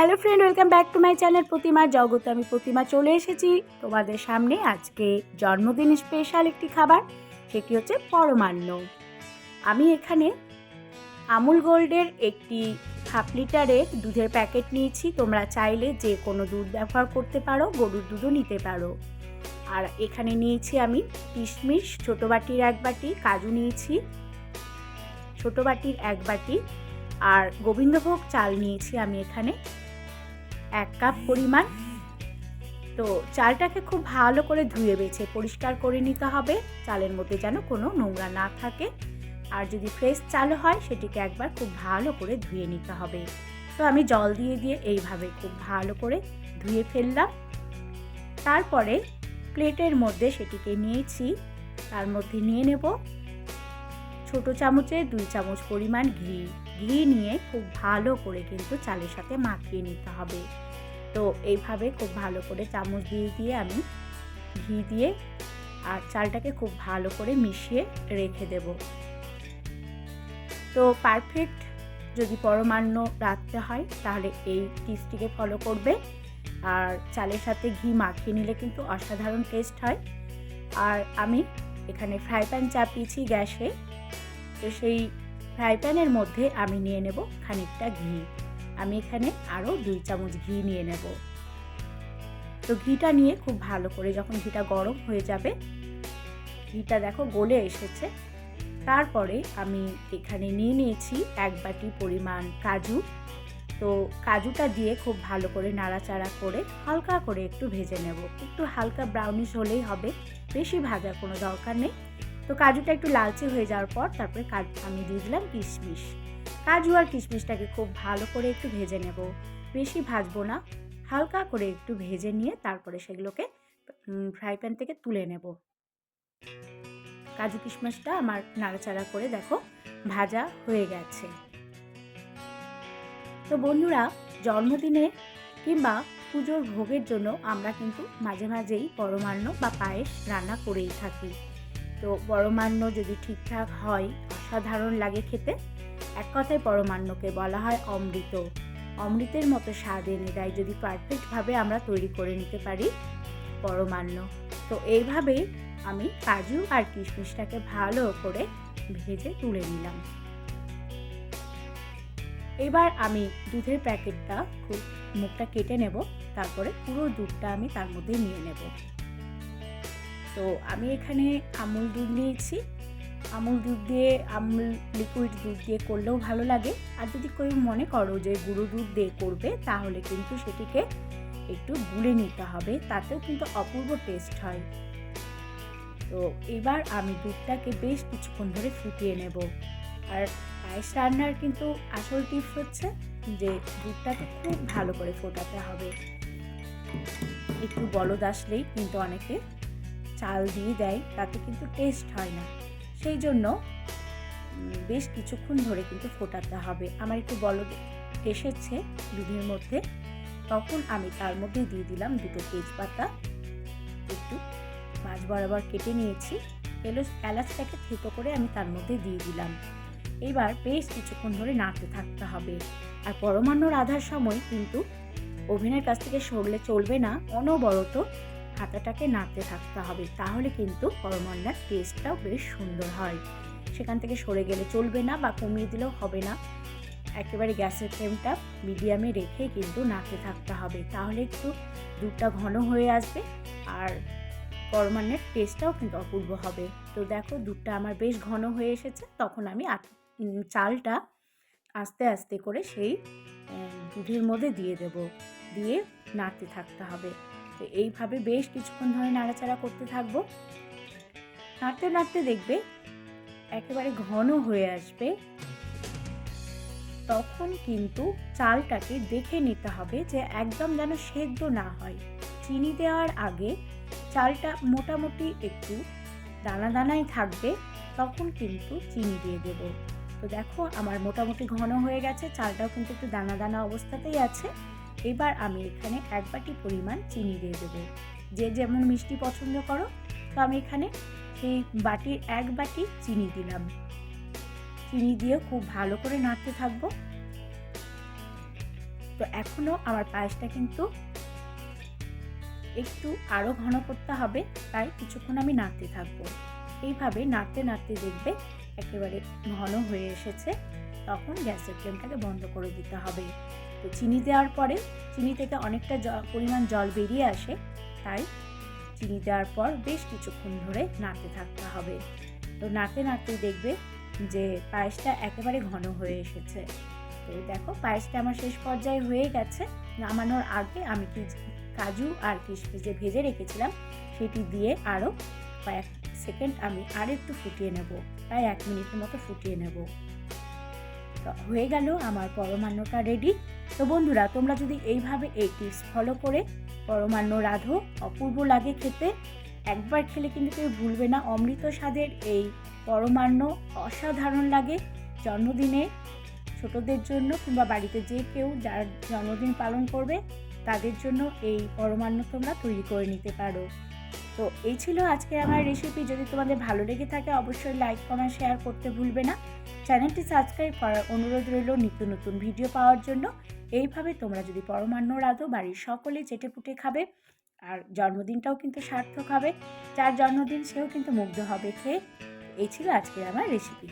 Hello friend welcome back to my channel Pratima Jagat আমি প্রতিমা চলে এসেছি তোমাদের সামনে আজকে জন্মদিন স্পেশাল একটি খাবার, সেটি হচ্ছে পরমান্ন। আমি এখানে আমুল গোল্ডের একটি হাফ লিটারের দুধের প্যাকেট নিয়েছি। তোমরা চাইলে যে কোনো দুধ ব্যবহার করতে পারো, গরুর দুধও নিতে পারো। আর এখানে নিয়েছি আমি কিশমিশ, ছোটো বাটির এক বাটি, কাজু নিয়েছি, ছোটো বাটির এক বাটি, আর গোবিন্দভোগ চাল নিয়েছি আমি এখানে। এক কাপ পরিমাণ। তো চালটাকে খুব ভালো করে ধুয়ে বেছে, পরিষ্কার করে নিতে হবে। চালের মধ্যে যেন কোনো নোংরা না থাকে। আর যদি ফ্রেশ চাল হয়, সেটিকে একবার খুব ভালো করে ধুয়ে নিতে হবে। তো আমি জল দিয়ে দিয়ে এইভাবে খুব ভালো করে ধুয়ে ফেললাম। তারপরে প্লেটের মধ্যে সেটিকে নিয়েছি। তার মধ্যে নিয়ে নেব ছোট চামচে দুই চামচ পরিমাণ ঘি। ঘি নিয়ে খুব ভালো করে কিন্তু চালের সাথে মাখিয়ে নিতে হবে। তো এইভাবে খুব ভালো করে চামচ দিয়ে দিয়ে আমি ঘি দিয়ে আর চালটাকে খুব ভালো করে মিশিয়ে রেখে দেব। তো পারফেক্ট যদি পরমান্ন রাখতে হয় তাহলে এই টিপসটিকে ফলো করবে। আর চালের সাথে ঘি মাখিয়ে নিলে কিন্তু অসাধারণ টেস্ট হয়। আর আমি এখানে ফ্রাই প্যান চাপিয়েছি গ্যাসে। তো সেই ফ্রাই প্যানের মধ্যে আমি নিয়ে নেব খানিকটা ঘি। আমি এখানে আরও দুই চামচ ঘি নিয়ে নেব। তো ঘিটা নিয়ে খুব ভালো করে যখন ঘিটা গরম হয়ে যাবে, ঘিটা দেখো গলে এসেছে। তারপরে আমি এখানে নিয়ে নিয়েছি এক বাটি পরিমাণ কাজু। তো কাজুটা দিয়ে খুব ভালো করে নাড়াচাড়া করে হালকা করে একটু ভেজে নেব। একটু হালকা ব্রাউনিশ হলেই হবে, বেশি ভাজার কোনো দরকার নেই। তো কাজুটা একটু লালচে হয়ে যাওয়ার পর তারপরে আমি দিয়ে দিলাম কিশমিশ। কাজু আর কিশমিশটাকে খুব ভালো করে একটু ভেজে নেব। বেশি ভাজবো না, হালকা করে একটু ভেজে নিয়ে তারপরে সেগুলোকে ফ্রাই প্যান থেকে তুলে নেব। কাজু কিশমিশটা আমার নাড়াচাড়া করে দেখো ভাজা হয়ে গেছে। তো বন্ধুরা, জন্মদিনে কিংবা পুজোর ভোগের জন্য আমরা কিন্তু মাঝে মাঝেই পরমান্ন বা পায়েস রান্না করেই থাকি। তো পরমান্ন যদি ঠিকঠাক হয়, অসাধারণ লাগে খেতে। এক কথায় পরমান্নকে বলা হয় অমৃত। অমৃতের মতো স্বাদ এনে দেয় যদি পারফেক্টভাবে আমরা তৈরি করে নিতে পারি পরমান্ন। তো এইভাবেই আমি কাজু আর কিশমিশটাকে ভালো করে ভেজে তুলে নিলাম। এবার আমি দুধের প্যাকেটটা খুব মুখটা কেটে নেব, তারপরে পুরো দুধটা আমি তার মধ্যে নিয়ে নেব। তো আমি এখানে আমুল দুধ নিয়েছি। আমুল দুধ দিয়ে, আমুল লিকুইড দুধ দিয়ে করলেও ভালো লাগে। আর যদি কেউ মনে করো যে গুঁড়ো দুধ দিয়ে করবে, তাহলে কিন্তু সেটিকে একটু গুলে নিতে হবে, তাতেও কিন্তু অপূর্ব টেস্ট হয়। তো এবার আমি দুধটাকে বেশ কিছুক্ষণ ধরে ফুটিয়ে নেব। আর পায়েস রান্নার কিন্তু আসল টিপস হচ্ছে যে দুধটাকে খুব ভালো করে ফোটাতে হবে। একটু বলদ আসলেই কিন্তু অনেকে চাল দিয়ে দেয়, তাতে কিন্তু টেস্ট হয় না। সেই জন্য বেশ কিছুক্ষণ ধরে কিন্তু ফোটাতে হবে। আমার একটু বলদ এসেছে দুধের মধ্যে, তখন আমি তার মধ্যে দিয়ে দিলাম দুটো তেজপাতা। একটু মাছ বরাবর কেটে নিয়েছি। এলো এলাচটাকে থেতো করে আমি তার মধ্যে দিয়ে দিলাম। এবার বেশ কিছুক্ষণ ধরে নাড়তে থাকতে হবে। আর পরমান্ন রাধার সময় কিন্তু ওভেনের কাছ থেকে সরলে চলবে না, অনবরত হাতাটাকে নাড়তে থাকতে হবে, তাহলে কিন্তু পরমান্নার টেস্টটাও বেশ সুন্দর হয়। সেখান থেকে সরে গেলে চলবে না বা কমিয়ে দিলেও হবে না। একেবারে গ্যাসের ফ্লেমটা মিডিয়ামে রেখে কিন্তু নাড়তে থাকতে হবে, তাহলে একটু দুধটা ঘন হয়ে আসবে আর পরমান্নের টেস্টটাও কিন্তু অপূর্ব হবে। তো দেখো দুধটা আমার বেশ ঘন হয়ে এসেছে, তখন আমি চালটা আস্তে আস্তে করে সেই দুধের মধ্যে দিয়ে দেব, দিয়ে নাড়তে থাকতে হবে। তো এইভাবে বেশ কিছুক্ষণ ধরে নাড়াচাড়া করতে থাকব। নাড়তে নাড়তে দেখবে একেবারে ঘন হয়ে আসবে। তখন কিন্তু চালটাকে দেখে নিতে হবে যে একদম যেন সেদ্ধ না হয়। চিনি দেওয়ার আগে চালটা মোটামুটি একটু দানা দানাই থাকবে, তখন কিন্তু চিনি দিয়ে দেব। তো দেখো, আমার মোটামুটি ঘন হয়ে গেছে, চালটাও কিন্তু একটু দানা দানা অবস্থাতেই আছে। এবার আমি এখানে এক বাটি পরিমাণ চিনি দিয়ে দেবো। যে যেমন মিষ্টি পছন্দ করো, তো আমি এখানে সেই বাটির এক বাটি চিনি দিলাম। চিনি দিয়ে খুব ভালো করে নাড়তে থাকব। তো এখনও আমার পায়েসটা কিন্তু একটু আরও ঘন করতে হবে, তাই কিছুক্ষণ আমি নাড়তে থাকব। এইভাবে নাড়তে নাড়তে দেখবে একেবারে ঘন হয়ে এসেছে, তখন গ্যাসের ফ্লেমটাকে বন্ধ করে দিতে হবে। তো চিনি দেওয়ার পরে, চিনি থেকে অনেকটা পরিমাণ জল বেরিয়ে আসে, তাই চিনি দেওয়ার পর বেশ কিছুক্ষণ ধরে নাড়তে থাকতে হবে। তো নাড়তে নাড়তে দেখবে যে পায়েসটা একেবারে ঘন হয়ে এসেছে। তো দেখো পায়েসটা আমার শেষ পর্যায়ে হয়ে গেছে। নামানোর আগে আমি কি কাজু আর কিশমিশ যে ভেজে রেখেছিলাম, সেটি দিয়ে আরও কয়েক সেকেন্ড আমি আর একটু ফুটিয়ে নেব। প্রায় এক মিনিটের মতো ফুটিয়ে নেব। হয়ে গেল আমার পরমান্নটা রেডি। তো বন্ধুরা, তোমরা যদি এইভাবে এই টিপস ফলো করে পরমান্ন রাধো, অপূর্ব লাগে খেতে, একবার খেলে কিন্তু কেউ ভুলবে না। অমৃত স্বাদের এই পরমান্ন অসাধারণ লাগে জন্মদিনে। ছোটদের জন্য কিংবা বাড়িতে যে কেউ যার জন্মদিন পালন করবে, তাদের জন্য এই পরমান্ন তোমরা তৈরি করে নিতে পারো। তো এই ছিল আজকে আমার রেসিপি যদি তোমাদের ভালো লেগে থাকে, অবশ্যই লাইক কমেন্ট শেয়ার করতে ভুলবে না। চ্যানেলটি সাবস্ক্রাইব করার অনুরোধ রইল নিত্য নতুন ভিডিও পাওয়ার জন্য। এইভাবে তোমরা যদি পরমান্ন রাধো, বাড়ির সকলে চেটে পুটে খাবে, আর জন্মদিনটাও কিন্তু সার্থক হবে। যার জন্মদিন, সেও কিন্তু মুগ্ধ হবে। খেয়ে, এই ছিল আজকের আমার রেসিপি